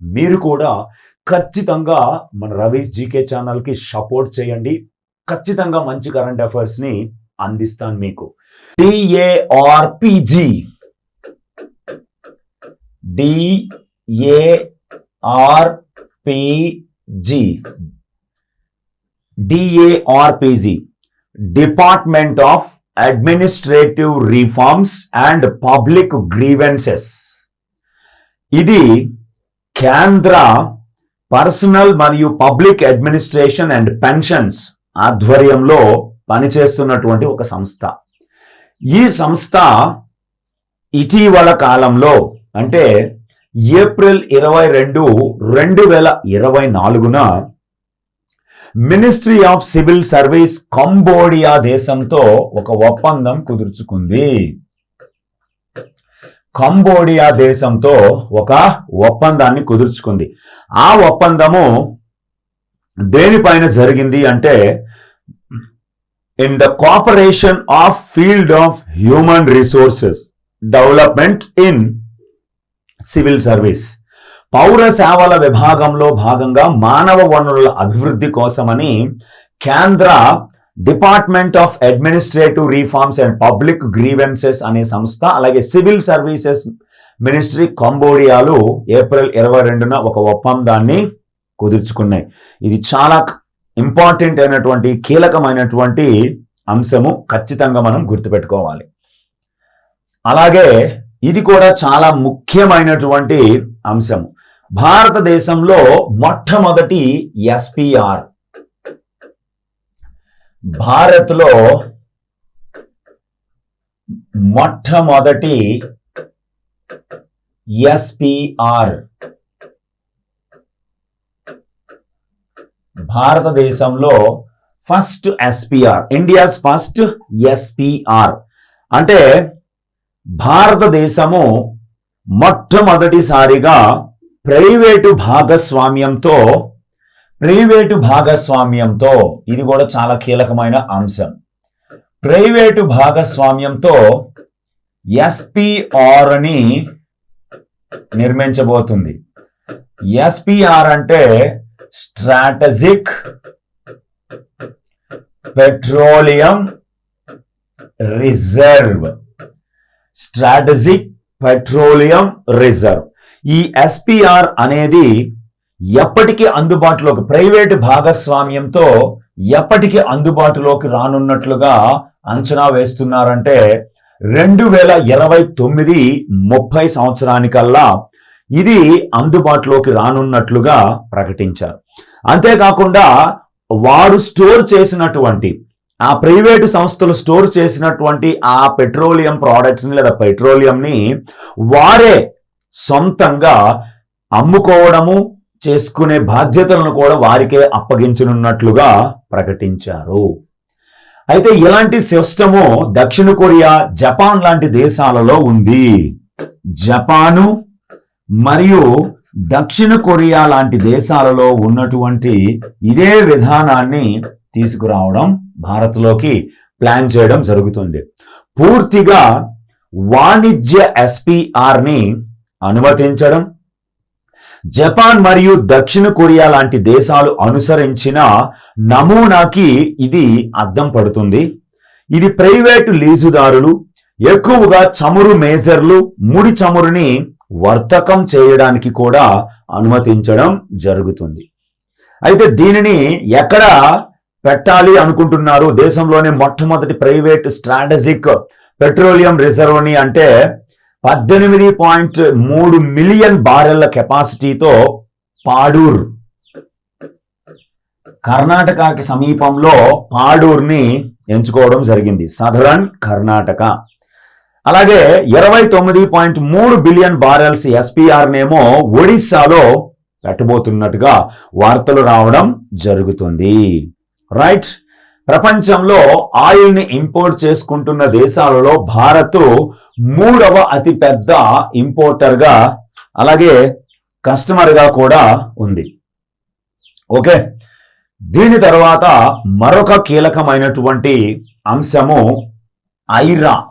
మీరు కూడా ఖచ్చితంగా మన రవీస్ జీకే ఛానల్కి సపోర్ట్ చేయండి. ఖచ్చితంగా మంచి కరెంట్ అఫైర్స్ని అందిస్తాను మీకు. DARPG DARPG DARPG department of administrative reforms and public grievances. ఇది కేంద్ర పర్సనల్ మరియు పబ్లిక్ అడ్మినిస్ట్రేషన్ అండ్ పెన్షన్స్ ఆధ్వర్యంలో పనిచేస్తున్నటువంటి ఒక సంస్థ. ఈ సంస్థ ఇటీవల కాలంలో అంటే ఏప్రిల్ ఇరవై రెండు రెండు వేల ఇరవై నాలుగున ministry of civil service Cambodia దేశంతో ఒక ఒప్పందం కుదుర్చుకుంది. కంబోడియా దేశంతో ఒక ఒప్పందాన్ని కుదుర్చుకుంది. ఆ ఒప్పందము దేనిపైన జరిగింది అంటే in the cooperation of field of human resources development in civil service పౌర సేవల విభాగంలో భాగంగా మానవ వనరుల అభివృద్ధి కోసమని కేంద్ర department of administrative reforms and public grievances అనే సంస్థ అలాగే సివిల్ సర్వీసెస్ మినిస్ట్రీ కంబోడియాలు ఏప్రిల్ ఇరవై రెండున ఒక ఒప్పందాన్ని కుదుర్చుకున్నాయి. ఇది చాలా ఇంపార్టెంట్ అయినటువంటి కీలకమైనటువంటి అంశము ఖచ్చితంగా మనం గుర్తుపెట్టుకోవాలి. అలాగే ఇది కూడా చాలా ముఖ్యమైనటువంటి అంశము. భారతదేశంలో మొట్టమొదటి ఎస్పిఆర్ భారత్లో మొట్టమొదటి ఎస్పిఆర్ భారతదేశంలో first SPR India's first SPR. అంటే భారతదేశము మొట్టమొదటిసారిగా ప్రైవేటు భాగస్వామ్యంతో ప్రైవేటు భాగస్వామ్యంతో ఇది కూడా చాలా కీలకమైన అంశం. ప్రైవేటు భాగస్వామ్యంతో ఎస్పిఆర్ని నిర్మించబోతుంది. ఎస్పిఆర్ అంటే strategic petroleum reserve. Strategic petroleum reserve. ఈ ఎస్పిఆర్ అనేది ఎప్పటికీ అందుబాటులోకి ప్రైవేటు భాగస్వామ్యంతో ఎప్పటికీ అందుబాటులోకి రానున్నట్లుగా అంచనా వేస్తున్నారంటే రెండు వేల ఇరవై తొమ్మిది ముప్పై సంవత్సరానికల్లా ఇది అందుబాటులోకి రానున్నట్లుగా ప్రకటించారు. అంతేకాకుండా వారు స్టోర్ చేసినటువంటి ఆ ప్రైవేటు సంస్థలు స్టోర్ చేసినటువంటి ఆ పెట్రోలియం ప్రోడక్ట్స్ని లేదా పెట్రోలియంని వారే సొంతంగా అమ్ముకోవడము చేసుకునే బాధ్యతలను కూడా వారికే అప్పగించనున్నట్లుగా ప్రకటించారు. అయితే ఇలాంటి సిస్టము దక్షిణ కొరియా జపాన్ లాంటి దేశాలలో ఉంది. జపాను మరియు దక్షిణ కొరియా లాంటి దేశాలలో ఉన్నటువంటి ఇదే విధానాన్ని తీసుకురావడం భారత్లోకి ప్లాన్ చేయడం జరుగుతుంది. పూర్తిగా వాణిజ్య ఎస్పీఆర్ని అనుమతించడం జపాన్ మరియు దక్షిణ కొరియా లాంటి దేశాలు అనుసరించిన నమూనాకి ఇది అద్దం పడుతుంది. ఇది ప్రైవేటు లీజుదారులు ఎక్కువగా చమురు మేజర్లు ముడి చమురుని వర్తకం చేయడానికి కూడా అనుమతించడం జరుగుతుంది. అయితే దీనిని ఎక్కడ పెట్టాలి అనుకుంటున్నారు? దేశంలోనే మొట్టమొదటి ప్రైవేట్ స్ట్రాటజిక్ పెట్రోలియం రిజర్వ్ని అంటే పద్దెనిమిది పాయింట్ మూడు మిలియన్ బారెళ్ళ కెపాసిటీతో పాడూర్ కర్ణాటకకి సమీపంలో పాడూర్ని ఎంచుకోవడం జరిగింది. సదరన్ కర్ణాటక. అలాగే ఇరవై తొమ్మిది పాయింట్ మూడు బిలియన్ బారెల్స్ ఎస్పీఆర్ నేమో ఒడిస్సాలో పెట్టబోతున్నట్టుగా వార్తలు రావడం జరుగుతుంది. రైట్? ప్రపంచంలో ఆయిల్ని ఇంపోర్ట్ చేసుకుంటున్న దేశాలలో భారత్ మూడవ అతిపెద్ద ఇంపోర్టర్గా అలాగే కస్టమర్గా కూడా ఉంది. ఓకే? దీని తర్వాత మరొక కీలకమైనటువంటి అంశము ఐరా.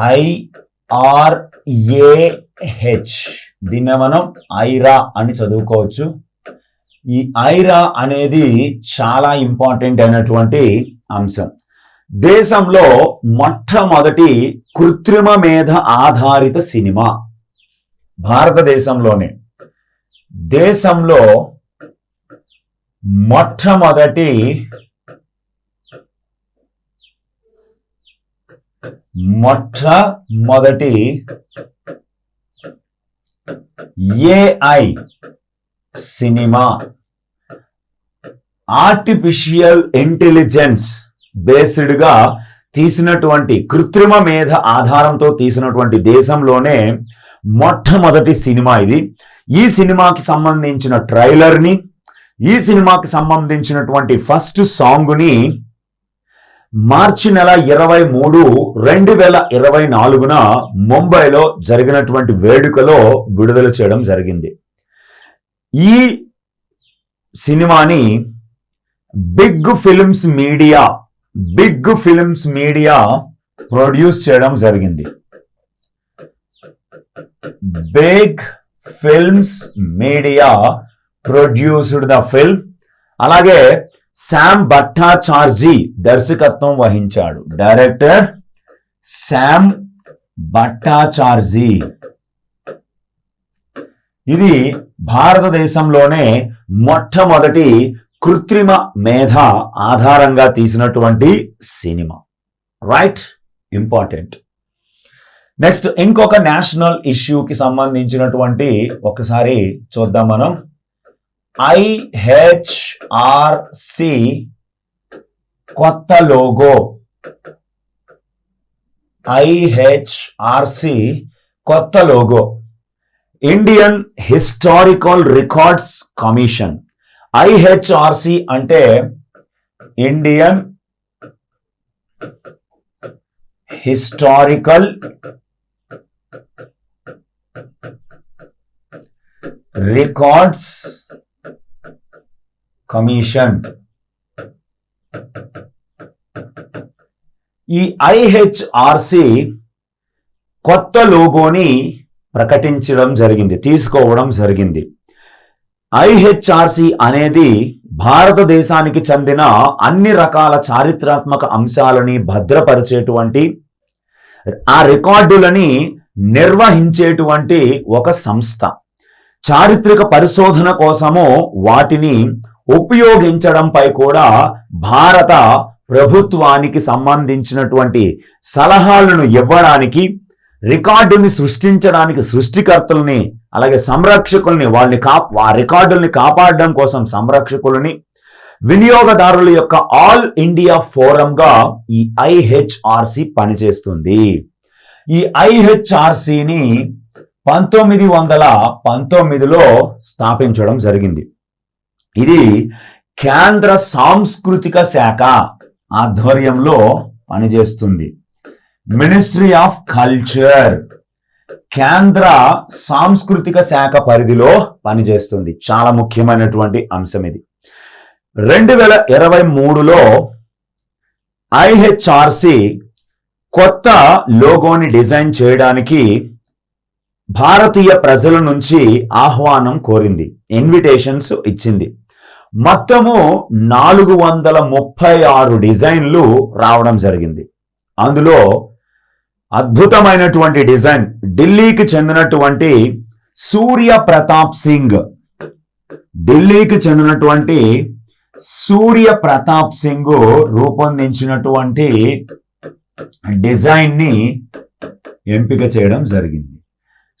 ఐఆర్ఏహెచ్ దీన్ని మనం ఐరా అని చదువుకోవచ్చు. ఈ ఐరా అనేది చాలా ఇంపార్టెంట్ అయినటువంటి అంశం. దేశంలో మొట్టమొదటి కృత్రిమ మేధ ఆధారిత సినిమా భారతదేశంలోనే. దేశంలో మొట్టమొదటి మొట్టమొదటి ఏఐ సినిమా. ఆర్టిఫిషియల్ ఇంటెలిజెన్స్ బేస్డ్గా తీసినటువంటి కృత్రిమ మేధ ఆధారంతో తీసినటువంటి దేశంలోనే మొట్టమొదటి సినిమా ఇది. ఈ సినిమాకి సంబంధించిన ట్రైలర్ని ఈ సినిమాకి సంబంధించినటువంటి ఫస్ట్ సాంగ్ని మార్చి నెల ఇరవై మూడు రెండు వేల ఇరవై నాలుగున ముంబైలో జరిగినటువంటి వేడుకలో విడుదల చేయడం జరిగింది. ఈ సినిమాని Big Films Media Big Films Media produce చేయడం జరిగింది. Big Films Media produced the film. అలాగే శామ్ భట్టాచార్జీ దర్శకత్వం వహించాడు. Director Sam Bhattacharjee. ఇది భారతదేశంలోనే మొట్టమొదటి కృత్రిమ మేధ ఆధారంగా తీసినటువంటి సినిమా. రైట్ ఇంపార్టెంట్ నెక్స్ట్ ఇంకొక నేషనల్ ఇష్యూకి సంబంధించినటువంటి ఒకసారి చూద్దాం మనం. ఐహెచ్ఆర్సి కొత్త లోగో ఐహెచ్ఆర్సి కొత్త logo Indian historical records commission IHRC అంటే ఇండియన్ హిస్టారికల్ రికార్డ్స్ కమిషన్ ఈ ఐహెచ్ఆర్సి కొత్త లోగోని ప్రకటించడం జరిగింది తీసుకోవడం జరిగింది. ఐహెచ్ఆర్సి అనేది భారతదేశానికి చెందిన అన్ని రకాల చారిత్రాత్మక అంశాలని భద్రపరిచేటువంటి ఆ రికార్డులని నిర్వహించేటువంటి ఒక సంస్థ. చారిత్రక పరిశోధన కోసము వాటిని ఉపయోగించడంపై కూడా భారత ప్రభుత్వానికి సంబంధించినటువంటి సలహాలను ఇవ్వడానికి రికార్డుని సృష్టించడానికి సృష్టికర్తల్ని అలాగే సంరక్షకుల్ని వాళ్ళని కా ఆ రికార్డుల్ని కాపాడడం కోసం సంరక్షకులని వినియోగదారుల యొక్క ఆల్ ఇండియా ఫోరంగా ఈ ఐహెచ్ఆర్సి పనిచేస్తుంది. ఈ ఐహెచ్ఆర్సిని పంతొమ్మిది వందల పంతొమ్మిదిలో స్థాపించడం జరిగింది. ఇది కేంద్ర సాంస్కృతిక శాఖ ఆధ్వర్యంలో పనిచేస్తుంది. మినిస్ట్రీ ఆఫ్ కల్చర్ కేంద్ర సాంస్కృతిక శాఖ పరిధిలో పనిచేస్తుంది. చాలా ముఖ్యమైనటువంటి అంశం ఇది. రెండు వేల ఇరవై మూడులో ఐహెచ్ఆర్సి కొత్త లోగోని డిజైన్ చేయడానికి భారతీయ ప్రజల నుంచి ఆహ్వానం కోరింది. ఇన్విటేషన్స్ ఇచ్చింది. మొత్తము నాలుగు వందల ముప్పై ఆరు డిజైన్లు రావడం జరిగింది. అందులో అద్భుతమైనటువంటి డిజైన్ ఢిల్లీకి చెందినటువంటి సూర్య ప్రతాప్ సింగ్. ఢిల్లీకి చెందినటువంటి సూర్య ప్రతాప్ సింగ్ రూపొందించినటువంటి డిజైన్ని ఎంపిక చేయడం జరిగింది.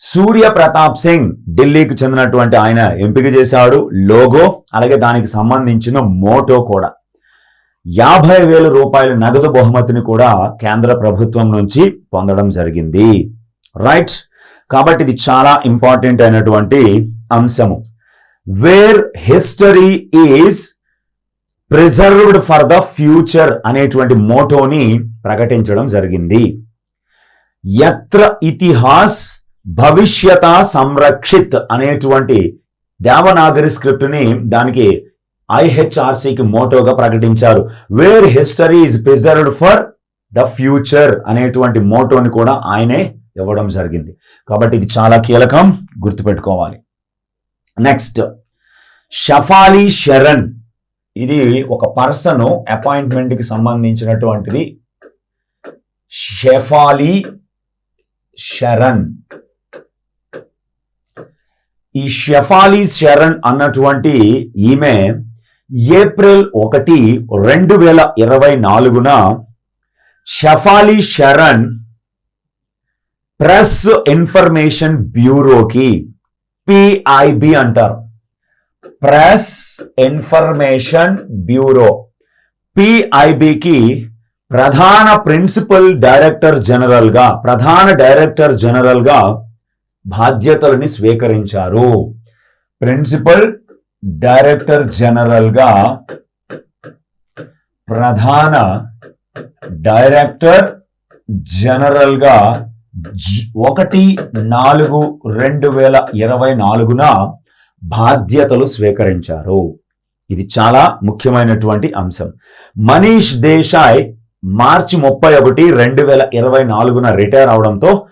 సూర్య ప్రతాప్ సింగ్ ఢిల్లీకి చెందినటువంటి ఆయన ఎంపిక చేశాడు లోగో అలాగే దానికి సంబంధించిన మోటో కూడా. యాభై వేల రూపాయల నగదు బహుమతిని కూడా కేంద్ర ప్రభుత్వం నుంచి పొందడం జరిగింది. రైట్ కాబట్టి ఇది చాలా ఇంపార్టెంట్ అయినటువంటి అంశము. Where history is preserved for the future అనేటువంటి మోటోని ప్రకటించడం జరిగింది. యత్ర ఇతిహాస్ భవిష్యత సంరక్షిత్ అనేటువంటి దేవనాగరి స్క్రిప్ట్ని దానికి ఐహెచ్ఆర్సీకి మోటోగా ప్రకటించారు. Where history is preserved for the future అనేటువంటి మోటోని కూడా ఆయనే ఇవ్వడం జరిగింది. కాబట్టి ఇది చాలా కీలకం గుర్తుపెట్టుకోవాలి. నెక్స్ట్ షఫాలి శరణ్ ఇది ఒక పర్సన్ అపాయింట్మెంట్కి సంబంధించినటువంటిది. షెఫాలి శరణ్ ఈ షెఫాలి శరణ్ అన్నటువంటి ఈమె ఏప్రిల్ ఒకటి రెండు వేల ఇరవై నాలుగున షఫాలి శరణ్ ప్రెస్ ఇన్ఫర్మేషన్ బ్యూరోకి పిఐబి అంటారు. ప్రెస్ ఇన్ఫర్మేషన్ బ్యూరో పిఐబికి ప్రధాన ప్రిన్సిపల్ డైరెక్టర్ జనరల్గా ప్రధాన డైరెక్టర్ జనరల్గా బాధ్యతలని స్వీకరించారు. ప్రిన్సిపల్ డైరెక్టర్ జనరల్గా ప్రధాన డైరెక్టర్ జనరల్గా ఒకటి నాలుగు రెండు వేల ఇరవై నాలుగున బాధ్యతలు స్వీకరించారు. ఇది చాలా ముఖ్యమైనటువంటి అంశం. మనీష్ దేశాయ్ మార్చి ముప్పై ఒకటి రెండు వేల ఇరవై నాలుగున రిటైర్ అవడంతో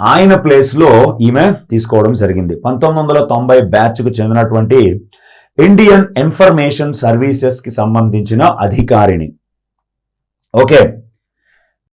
ఆయన ప్లేస్లో ఈమె తీసుకోవడం జరిగింది. పంతొమ్మిది వందల తొంభై బ్యాచ్కు చెందినటువంటి ఇండియన్ ఇన్ఫర్మేషన్ సర్వీసెస్కి సంబంధించిన అధికారిని. ఓకే